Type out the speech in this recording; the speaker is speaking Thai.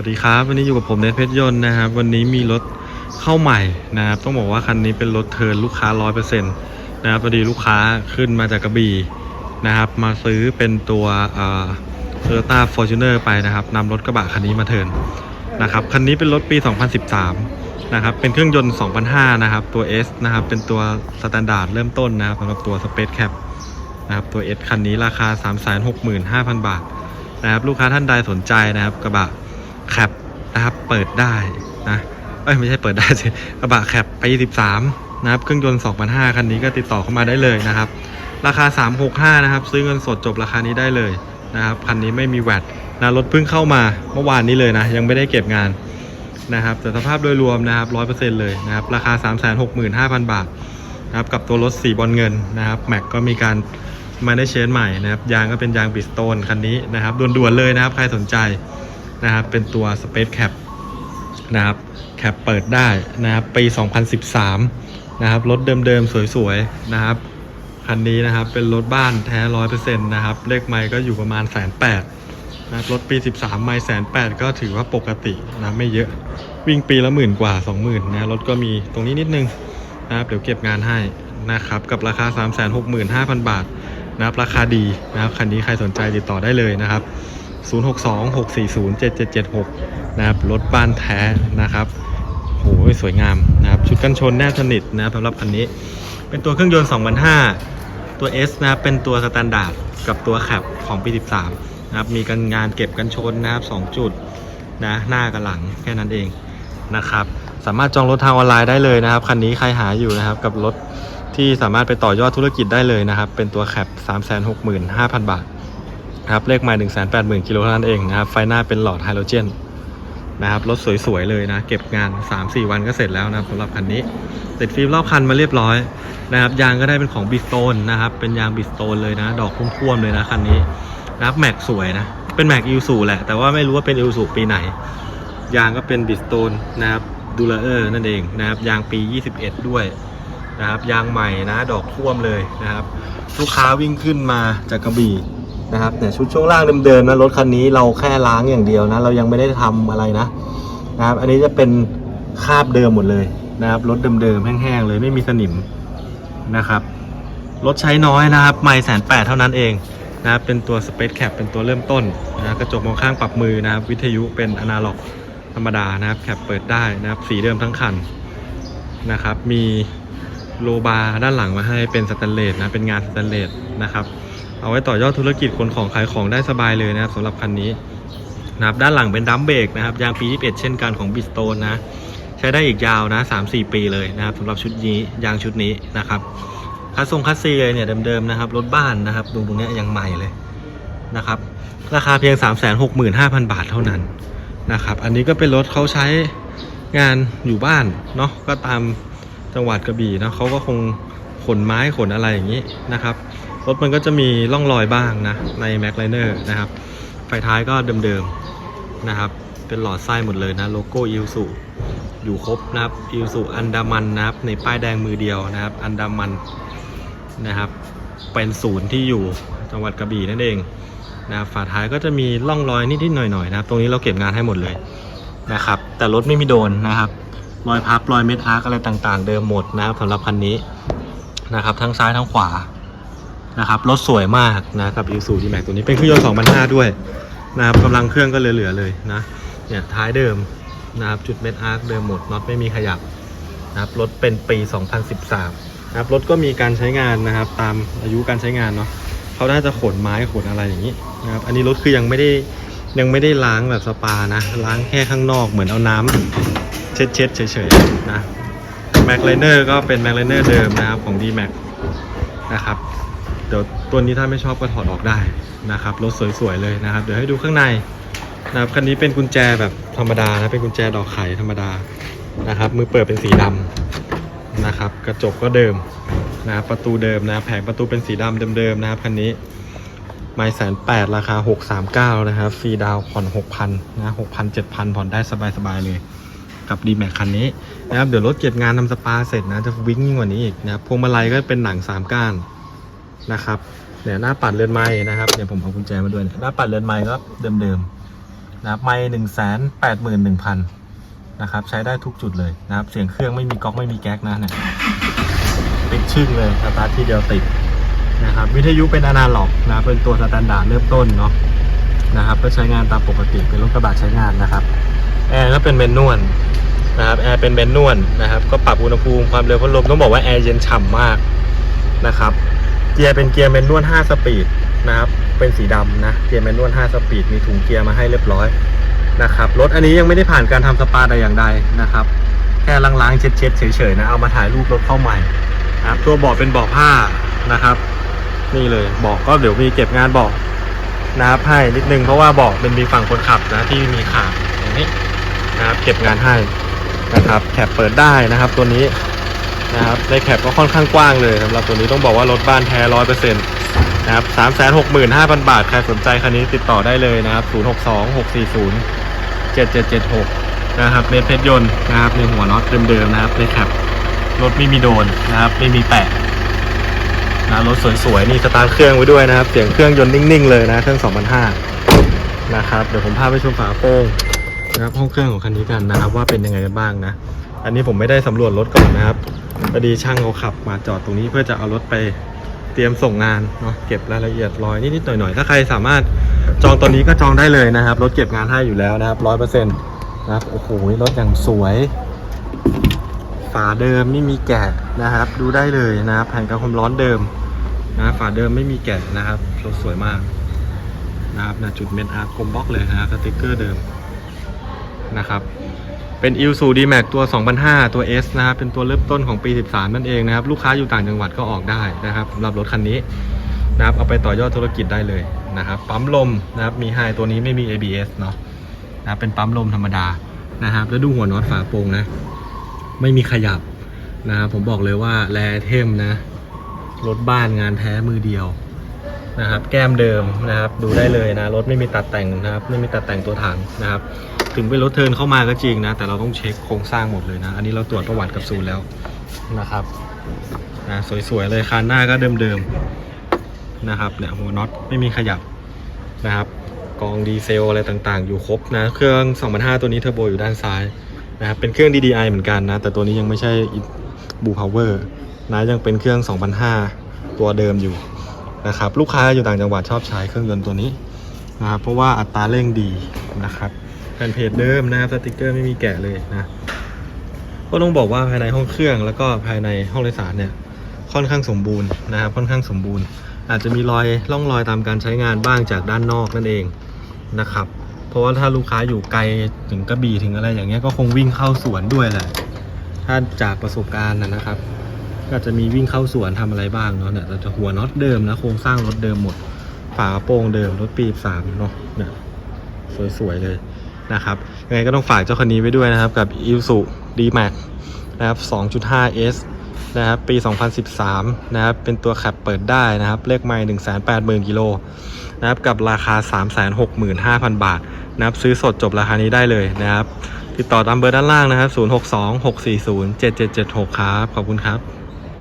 วัสดีครับ วันนี้อยู่กับผมเนทเพชรยนต์นะครับ วันนี้มีรถเข้าใหม่นะครับ ต้องบอกว่าคันนี้เป็นรถเทิร์นลูกค้าร้อยเปอร์เซ็นต์นะครับพอดีลูกค้าขึ้นมาจากกระบี่นะครับ มาซื้อเป็นตัวเอ่อโตโยต้าฟอร์จูเนอร์ไปนะครับนำรถกระบะคันนี้มาเทิร์นนะครับ คันนี้เป็นรถปี 2013 นะครับ เป็นเครื่องยนต์ 2005 นะครับ ตัว S นะครับ เป็นตัวสแตนดาร์ดเริ่มต้นนะครับสำหรับตัว Space Cap นะครับ ตัว S คันนี้ราคา 365,000 บาทนะครับ ลูกค้าท่านใดสนใจนะครับกระบะ แคปนะครับ เปิดได้นะเอ้ยไม่ใช่เปิดได้สิกระบะแคปปี13นะครับ เครื่องยนต์2005คันนี้ก็ติดต่อเข้ามาได้เลยนะครับ ราคา 365 นะครับ ซื้อเงินสดจบราคานี้ได้เลยนะครับคันนี้ไม่มีแวดนะรถเพิ่งเข้ามาเมื่อวานนี้เลยนะ ยังไม่ได้เก็บงานนะครับแต่สภาพโดยรวมนะครับ100%เลยนะครับ ราคา 365,000 บาทนะครับกับตัวรถสีบอลเงินนะครับแม็กก็มีการมาได้เชนใหม่นะครับยางก็เป็นยางบิสโตนคันนี้นะครับด่วนๆเลยนะครับ ใครสนใจ นะครับ เป็นตัว Space Cap นะครับ แคปเปิดได้นะครับ ปี 2013 นะครับ รถเดิมๆ สวยๆ นะครับ คันนี้นะครับ เป็นรถบ้านแท้ร้อยเปอร์เซ็นต์นะครับ เลขไมล์ก็อยู่ประมาณแสนแปดนะครับรถปี 13 ไมล์แสนแปดก็ถือว่าปกตินะ ไม่เยอะ วิ่งปีละหมื่นกว่า 20,000นะ รถก็มีตรงนี้นิดนึงนะครับ เดี๋ยวเก็บงานให้นะครับ กับราคา 365,000 บาทนะครับ ราคาดีนะครับ คันนี้ใครสนใจติดต่อได้เลยนะครับ 0626407776 นะครับ รถบ้านแท้นะครับโหยสวยงามนะครับ ชุดกันชนแนบสนิทนะครับสำหรับคันนี้ เป็นตัวเครื่องยนต์2005 ตัว S นะครับ เป็นตัวสแตนดาร์ดกับตัวแคปของปี 13 นะครับ มีกันงานเก็บกันชนนะครับ 2 จุดนะหน้ากับหลังแค่นั้นเองนะครับ สามารถจองรถทางออนไลน์ได้เลยนะครับ คันนี้ใครหาอยู่นะครับ กับรถที่สามารถไปต่อยอดธุรกิจได้เลยนะครับ เป็นตัวแคป365,000 บาท นะครับเลขหมาย 180,000กิโลเท่านั้นเองนะครับไฟหน้าเป็นหลอดไฮโดรเจนนะครับรถสวยๆเลยนะ เก็บงาน 3-4 วันก็เสร็จแล้วนะครับสำหรับคันนี้ติดฟิล์มรอบคันมาเรียบร้อยนะครับยางก็ได้เป็นของบิสโตนนะครับเป็นยางบิสโตนเลยนะ ดอกพุ่มๆเลยนะคันนี้นะครับแม็กสวยนะ เป็นแม็กอิลสูแหละ แต่ว่าไม่รู้ว่าเป็นอิลสูปีไหน ยางก็เป็นบิสโตนนะครับดูลเออร์นั่นเองนะครับยางปี 21 ด้วยนะครับยางใหม่นะดอกท่วมเลยนะครับ ลูกค้าวิ่งขึ้นมาจากกระบี่ นะครับแต่ชุดช่วงล่างเดิมๆนะรถคันนี้เราแค่ล้างอย่างเดียวนะเรายังไม่ได้ทำอะไรนะนะครับ อันนี้จะเป็นคราบเดิมหมดเลยนะครับรถเดิมๆแห้งๆเลยไม่มีสนิมนะครับรถใช้น้อยนะครับไม่แสนแปดเท่านั้นเองนะครับเป็นตัว Space Cap เป็นตัวเริ่มต้นนะกระจกมองข้างปรับมือนะครับ วิทยุเป็นอนาล็อกธรรมดานะครับแคปเปิดได้นะครับสีเดิมทั้งคันนะครับ มีโลบาร์ด้านหลังมาให้เป็นสแตนเลสนะเป็นงานสแตนเลสนะครับ เอาไว้ต่อยอดธุรกิจคนของขายของได้สบายเลยนะครับสำหรับคันนี้นะครับด้านหลังเป็นดัมเบรกนะครับยางปี 21 เช่นกันของบิสโตนนะใช้ได้อีกยาวนะ 3-4 ปีเลยนะครับสำหรับชุดนี้ยางชุดนี้นะครับคัสทรงคัสซีเลยเนี่ยเดิมๆนะครับรถบ้านนะครับดูตรงนี้ยยังใหม่เลยนะครับราคาเพียง 365,000 บาทเท่านั้นนะครับอันนี้ก็เป็นรถเขาใช้งานอยู่บ้านเนาะก็ตามจังหวัดกระบี่นะเขาก็คงขนไม้ขนอะไรอย่างนี้นะครับ รถมันก็จะมีร่องรอยบ้างนะ ใน m a c l i n e r นะครับ ไฟท้ายก็เดิมๆนะครับ เป็นหลอดไส้หมดเลยนะ โลโก้อิลสุอยู่ครบนะครับอิลสุอันดามันนะครับ ในป้ายแดงมือเดียวนะครับ อันดามันนะครับ เป็นศูนย์ที่อยู่จังหวัดกระบี่นั่นเองนะครับฝาท้ายก็จะมีร่องรอยนิดๆหน่อยๆนะครับ ตรงนี้เราเก็บงานให้หมดเลยนะครับ แต่รถไม่มีโดนนะครับรอยพับรอยเม็ดอาร์กอะไรต่างๆ เดิมหมดนะครับสำหรับคันนี้นะครับ ทั้งซ้ายทั้งขวา นะครับรถสวยมากนะกับ i s u d m a x ตัวนี้เป็นเครื่องยนต์2005 ด้วยนะครับกำลังเครื่องก็เหลือๆเลยนะเนี่ยท้ายเดิมนะครับจุดเม็ดอาร์กเดิมหมดน็อตไม่มีขยับนะครับรถเป็นปี 2013นะครับรถก็มีการใช้งานนะครับตามอายุการใช้งานเนาะเขาน่าจะขนไม้ขนอะไรอย่างนี้นะครับอันนี้รถคือยังไม่ได้ยังไม่ได้ล้างแบบสปานะล้างแค่ข้างนอกเหมือนเอาน้ำเช็ดเช็ดเฉยๆนะแม็กไลเนอร์ก็เป็นแม็กไลเนอร์เดิมนะครับของ d m a x นะครับ เดี๋ยวตัวนี้ถ้าไม่ชอบก็ถอดออกได้นะครับรถสวยๆเลยนะครับ เดี๋ยวให้ดูข้างในนะครับคันนี้เป็นกุญแจแบบธรรมดานะเป็นกุญแจดอกไขธรรมดานะครับมือเปิดเป็นสีดำนะครับกระจกก็เดิมนะครับประตูเดิมนะแผงประตูเป็นสีดำเดิมๆนะครับคันนี้ไม่แสนแปดราคา 639 นะครับฟรีดาวผ่อน 6,000นะ6,000 7,000 ผ่อนได้สบายๆเลยกับ d m a x คันนี้นะครับเดี๋ยวรถเก็บงานทำสปาเสร็จนะจะวิ่งยิ่งกว่านี้อีกนะครับพวงมาลัยก็เป็นหนังสามก้าน นะครับเนี่ยหน้าปัดเรือนไม้นะครับเดี๋ยวผมเอากุญแจมาด้วยหน้าปัดเรือนไม้ก็เดิมๆนะครับไม่หนึ่งแสนแปดหมื่นหนึ่งพันนะครับใช้ได้ทุกจุดเลยนะครับ เสียงเครื่องไม่มีก๊อกไม่มีแก๊กนะเนี่ยติดชึ่งเลยสตาร์ทที่เดียวติดนะครับวิทยุเป็นอนาล็อกนะเป็นตัวสแตนดาร์ดเริ่มต้นเนาะนะครับก็ใช้งานตามปกติเป็นรถกระบะใช้งานนะครับแอร์ก็เป็นเมนนวลนะครับแอร์เป็นเมนนวลนะครับก็ปรับอุณหภูมิความเร็วพัดลมต้องบอกว่าแอร์เย็นฉ่ำมากนะครับ เกียร์เป็นเกียร์เมนนวล5สปีดนะครับเป็นสีดำนะเกียร์เมนนวล5สปีดมีถุงเกียร์มาให้เรียบร้อยนะครับรถอันนี้ยังไม่ได้ผ่านการทำสปาแต่อย่างใดนะครับ แค่ล้างๆเช็ดๆเฉยๆนะเอามาถ่ายรูปรถเข้าใหม่นะครับตัวเบาะเป็นเบาะผ้านะครับ นี่เลยเบาะก็เดี๋ยวมีเก็บงานเบาะนะครับให้นิดนึงเพราะว่าเบาะเป็นมีฝั่งคนขับนะที่มีขาดอย่างนี้นะครับเก็บงานให้นะครับแคปเปิดได้นะครับตัวนี้ นะครับในแคปก็ค่อนข้างกว้างเลยสำหรับตัวนี้ต้องบอกว่ารถบ้านแท้ร้อยเปอร์เซ็นต์นะครับสามแสนหกหมื่นห้าพันบาท ใครสนใจคันนี้ติดต่อได้เลยนะครับศูนย์หกสองหกสี่ศูนย์เจ็ดเจ็ดเจ็ดหกนะครับเมเพชรยนต์นะครับในหัวน็อตเดิมๆนะครับในแคปรถไม่มีโดนนะครับไม่มีแปะนะรถสวยๆนี่สตาร์ทเครื่องไว้ด้วยนะครับ เสียงเครื่องยนต์นิ่งๆเลยนะ เครื่อง2,500นะครับ เดี๋ยวผมพาไปชมฝาโปร่งนะครับห้องเครื่องของคันนี้กันนะครับ ว่าเป็นยังไงกันบ้างนะ อันนี้ผมไม่ได้สำรวจรถก่อนนะครับ พอดีช่างเขาขับมาจอดตรงนี้เพื่อจะเอารถไปเตรียมส่งงานเนาะเก็บรายละเอียดรอยนิดๆหน่อยๆ ถ้าใครสามารถจองตอนนี้ก็จองได้เลยนะครับ รถเก็บงานให้อยู่แล้วนะครับร้อยเปอร์เซ็นต์นะครับโอ้โหรถอย่างสวย ฝาเดิมไม่มีแกะนะครับ ดูได้เลยนะครับแผ่นกันความร้อนเดิมนะฝาเดิมไม่มีแกะนะครับรถสวยมากนะครับนะจุดเมนอาร์คมบล็อกเลยนะสติกเกอร์เดิมนะครับ เป็น i l s u d m a x ตัว 2005 ตัว S นะครับ เป็นตัวเริ่มต้นของปี 13 นั่นเองนะครับ ลูกค้าอยู่ต่างจังหวัดก็ออกได้นะครับสำหรับรถคันนี้นะครับ เอาไปต่อยอดธุรกิจได้เลยนะครับ ปั๊มลมนะครับ มีไฮตัวนี้ไม่มี ABS เนาะนะครับเป็นปั๊มลมธรรมดานะครับ แล้วดูหัวน็อตฝาโปร่งนะ ไม่มีขยับนะครับ ผมบอกเลยว่าแรเทมนะ รถบ้านงานแท้มือเดียว นะครับ แก้มเดิมนะครับ ดูได้เลยนะ รถไม่มีตัดแต่งนะครับ ไม่มีตัดแต่งตัวถังนะครับ ถึงเป็นรถเทินเข้ามาก็จริงนะ แต่เราต้องเช็คโครงสร้างหมดเลยนะ อันนี้เราตรวจประวัติกับศูนย์แล้วนะครับนะสวยๆเลยคันหน้าก็เดิมๆนะครับ เนี่ยหัวน็อตไม่มีขยับนะครับ กองดีเซลอะไรต่างๆ อยู่ครบนะ เครื่อง 2005 ตัวนี้เทอร์โบอยู่ด้านซ้ายนะครับ เป็นเครื่อง DDI เหมือนกันนะ แต่ตัวนี้ยังไม่ใช่บูพาวเวอร์นะ ยังเป็นเครื่อง 2005 ตัวเดิมอยู่ นะครับลูกค้าอยู่ต่างจังหวัดชอบใช้เครื่องยนต์ตัวนี้นะครับเพราะว่าอัตราเร่งดีนะครับแผ่นเพจเดิมนะครับสติกเกอร์ไม่มีแกะเลยนะก็ต้องบอกว่าภายในห้องเครื่องแล้วก็ภายในห้องโดยสารเนี่ยค่อนข้างสมบูรณ์นะครับค่อนข้างสมบูรณ์ อาจจะมีรอยร่องรอยตามการใช้งานบ้างจากด้านนอกนั่นเองนะครับเพราะว่าถ้าลูกค้าอยู่ไกลถึงกระบี่ถึงอะไรอย่างเงี้ยก็คงวิ่งเข้าสวนด้วยแหละถ้าจากประสบการณ์นะนะครับ ก็จะมีวิ่งเข้าสวนทำอะไรบ้างเนาะเนี่ยเราจะหัวน็อตเดิมนะโครงสร้างรถเดิมหมด ฝากระโปรงเดิมรถปีสามเนาะเนี่ยสวยๆเลยนะครับยังไงก็ต้องฝากเจ้าคันนี้ไว้ด้วยนะครับ กับ i l s u D-Max นะครับ 2.5S นะครับปี 2013 นะครับ เป็นตัวแคปเปิดได้นะครับ เลขไมล์180,000 กิโลนะครับ กับราคา 365,000 บาทนะครับ ซื้อสดจบราคานี้ได้เลยนะครับ ติดต่อตามเบอร์ด้านล่างนะครับ 062 640 7776 ครับ ขอบคุณครับ